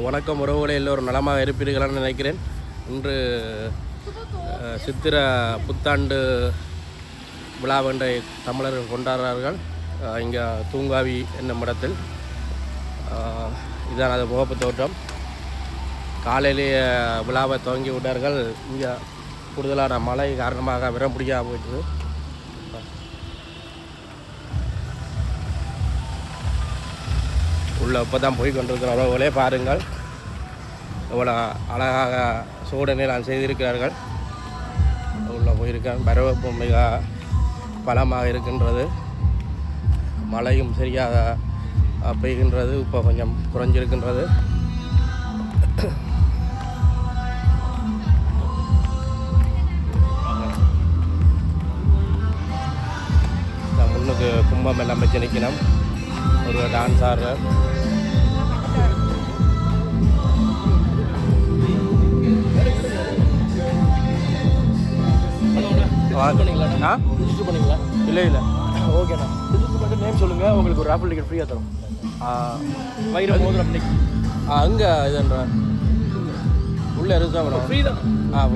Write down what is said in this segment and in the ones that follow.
வணக்கம் உறவுகளை எல்லோரும் நலமாக இருப்பீர்களான்னு நினைக்கிறேன். இன்று சித்திர புத்தாண்டு விழாவென்றை தமிழர்கள் கொண்டாடுறார்கள். இங்கே தூங்காவி என்னும் இடத்தில். இதான் அது முகப்பு தோற்றம். காலையிலேயே விழாவை துவங்கி விட்டார்கள். இங்கே கூடுதலான மழை காரணமாக விட முடியாமல் போயிட்டுது. உள்ள இப்போ தான் போய் கொண்டிருக்கிற உறவுகளே பாருங்கள். எவ்வளோ அழகாக சூடனை நான் செய்திருக்கிறார்கள். உள்ளே போயிருக்கேன் பரவப்பு மிக பலமாக இருக்கின்றது. மழையும் சரியாக பெய்கின்றது. இப்போ கொஞ்சம் குறைஞ்சிருக்கின்றது. முன்னுக்கு கும்பம் எல்லாம் வச்சு நிற்கணும். ஒரு டான்ஸ் ஆடுற பண்ணீங்களா ரிஜிஸ்டர் பண்ணீங்களா? இல்லை இல்லை. ஓகேண்ணா ரிஜிஸ்டர் பண்ணிட்டு நேம் சொல்லுங்கள் உங்களுக்கு ஒரு டிக்கெட் ஃப்ரீயாக தரும். வயிறு மோதிரம் இன்னைக்கு அங்கே இதுன்ற. உள்ளே இருந்தால் வரும். ஃப்ரீ தான். ஆ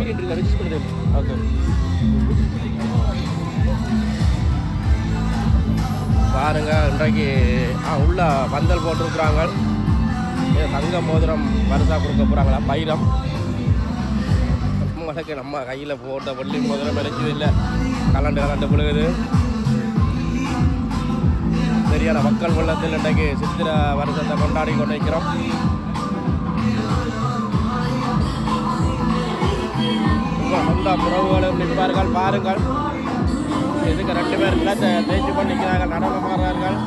ரிஜிஸ்டர் பண்ணிட்டு ஓகே. பாருங்க இன்றைக்கு உள்ள பந்தல் போட்டிருக்கிறாங்க. தங்க மோதிரம் வருஷா கொடுக்க போகிறாங்களா பைரம். நம்மளுக்கு நம்ம கையில் போட்ட வெள்ளி மோதிரம் கிடைச்சது இல்லை. கலண்டு கலண்டு விழுகுது. சரியான மக்கள் வெள்ளத்தில் இன்றைக்கு சித்திர வருஷத்தை கொண்டாடி கொண்டிருக்கிறோம். சொந்த உறவுகளும் நிற்பார்கள். பாருங்கள். இதுக்கு ரெண்டு பேர் இல்லை தேய்ச்சி பண்ணிக்கிறார்கள் நடனமாடுறார்கள்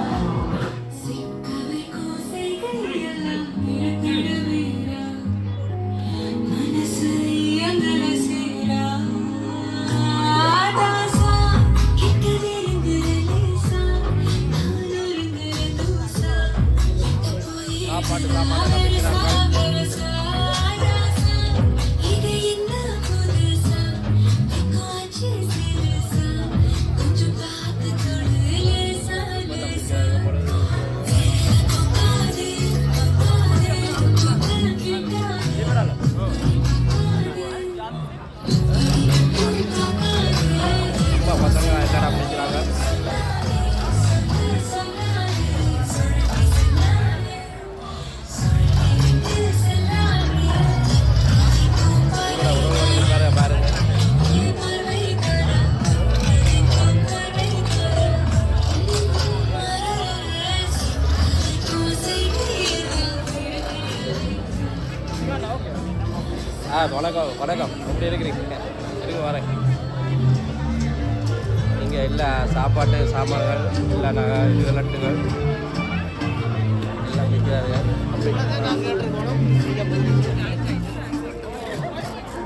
ஆ வணக்கம் வணக்கம். எப்படி இருக்கிறீங்க? இருங்க வரேன். இங்கே எல்லா சாப்பாட்டு சாமான்கள் எல்லா நகை இது லட்டுகள் எல்லாம் விற்கிறார்கள்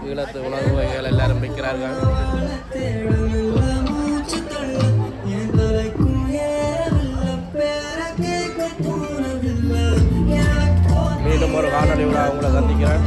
ஈழத்து உணவு வகைகள் எல்லாரும் விற்கிறார்கள். மீண்டும் ஒரு காணொலி விழா உங்களை சந்திக்கிறேன்.